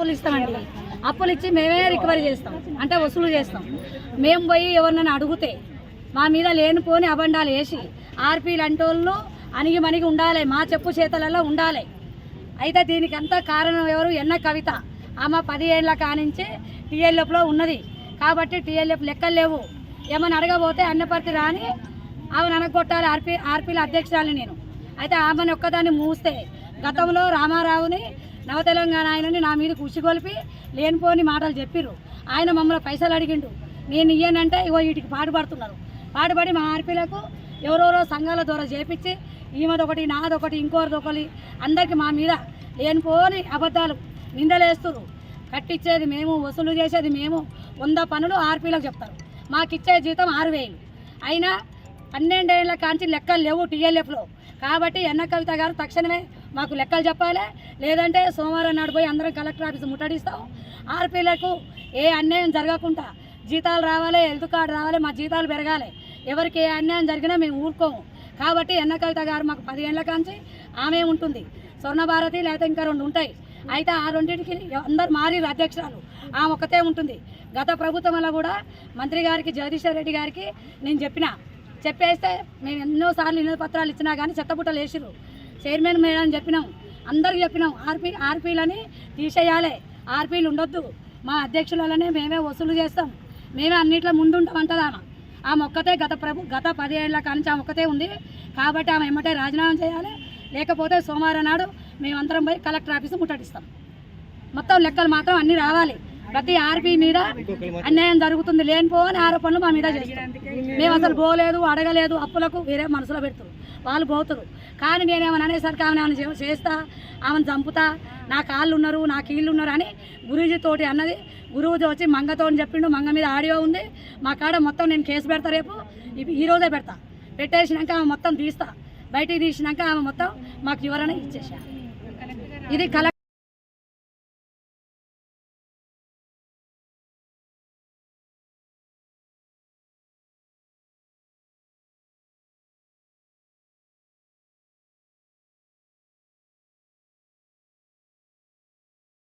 అప్పులు ఇస్తామండి. అప్పులు ఇచ్చి మేమే రికవరీ చేస్తాం. అంటే వసూలు చేస్తాం. మేము పోయి ఎవరినైనా అడిగితే మా మీద లేనిపోని అబండాలు వేసి ఆర్పీలు అంటోళ్ళు అణిగి మణిగి ఉండాలి మా చెప్పు చేతలలో ఉండాలి. అయితే దీనికంతా కారణం ఎవరు? ఎన్న కవిత. ఆమె పది కానించి టీఎల్ఎఫ్లో ఉన్నది. కాబట్టి టీఎల్ఎఫ్ లెక్కలు లేవు. ఏమని అడగబోతే అన్నపర్తి రాని ఆమెను అనగొట్టాలి ఆర్పీ ఆర్పీల అధ్యక్షురాలు నేను. అయితే ఆమెను ఒక్కదాన్ని మూస్తే గతంలో రామారావుని నవ తెలంగాణ ఆయనని నా మీద కుసిగొలిపి లేనిపోని మాటలు చెప్పిర్రు. ఆయన మమ్మల్ని పైసలు అడిగిండు. నేను ఇయ్యనంటే ఇగో వీటికి పాటుపడుతున్నారు పాటుపడి మా ఆర్పీలకు ఎవరెవరో సంఘాల ద్వారా చేపించి ఈమెదొకటి నాదొకటి ఇంకోరిది ఒకటి మా మీద లేనిపోని అబద్ధాలు నిందలేస్తున్నారు కట్టించేది మేము వసూలు చేసేది మేము వంద పనులు ఆర్పీలకు చెప్తారు. మాకు ఇచ్చే జీతం ఆరు వేలు. అయినా పన్నెండేళ్ళ కాంచి లెక్కలు లేవు టీఎల్ఎఫ్లో. కాబట్టి ఎన్న కవిత గారు తక్షణమే మాకు లెక్కలు చెప్పాలి. లేదంటే సోమవారం నాడు పోయి అందరం కలెక్టర్ ఆఫీస్ ముట్టడిస్తాం. ఆర్పీలకు ఏ అన్యాయం జరగకుండా జీతాలు రావాలి హెల్త్ కార్డు రావాలి మా జీతాలు పెరగాలి. ఎవరికి ఏ అన్యాయం జరిగినా మేము ఊరుకోము. కాబట్టి ఎన్న కవిత గారు మాకు పదిహేనుల కాంచి ఆమె ఉంటుంది. స్వర్ణభారతి లేకపోతే ఇంకా రెండు ఉంటాయి. అయితే ఆ రెండింటికి అందరు మారి అధ్యక్షురాలు. ఆమె ఒకతే ఉంటుంది. గత ప్రభుత్వం వల్ల కూడా మంత్రి గారికి జగదీశ్వర్ రెడ్డి గారికి నేను చెప్పిన చెప్పేస్తే మేము ఎన్నోసార్లు వినతి పత్రాలు ఇచ్చినా కానీ చెత్తబుట్టలు వేసిరు చైర్మన్ మేడం చెప్పినాం. అందరికి చెప్పినాం. ఆర్పీ ఆర్పీలని తీసేయాలి. ఆర్పీలు ఉండొద్దు. మా అధ్యక్షులనే మేమే వసూలు చేస్తాం. మేమే అన్నిట్లో ముందుంటామంటది ఆమె ఆమె ఒక్కతే గత ప్రభు గత పదిహేళ్ళ కానించి ఆమె ఒక్కతే ఉంది. కాబట్టి ఆమె ఎమ్మటే రాజీనామా చేయాలి. లేకపోతే సోమవారం నాడు మేమందరం పోయి కలెక్టర్ ఆఫీసు ముట్టడిస్తాం. మొత్తం లెక్కలు మాత్రం అన్నీ రావాలి. ప్రతి ఆర్పీ మీద అన్యాయం జరుగుతుంది. లేనిపోని ఆరోపణలు మా మీద చేస్తారు మేము అసలు పోలేదు అడగలేదు అప్పులకు వేరే మనసులో పెడతారు వాళ్ళు పోతారు. కానీ నేనేమని అనేసరికి ఆమె ఏమైనా చేస్తా ఆమెను చంపుతా నా కాళ్ళు ఉన్నారు నా కీళ్ళు ఉన్నారు అని గురూజీ తోటి అన్నది. గురువుజీ వచ్చి మంగతో చెప్పిండు. మంగ మీద ఆడియో ఉంది. మా కాడ మొత్తం నేను కేసు పెడతా రేపు. ఈరోజే ఈ రోజే పెడతా. పెట్టేసినాక ఆమె మొత్తం తీస్తా. బయటికి తీసినాక ఆమె మొత్తం మాకు వివరణ ఇచ్చేసా. ఇది కలెక్టర్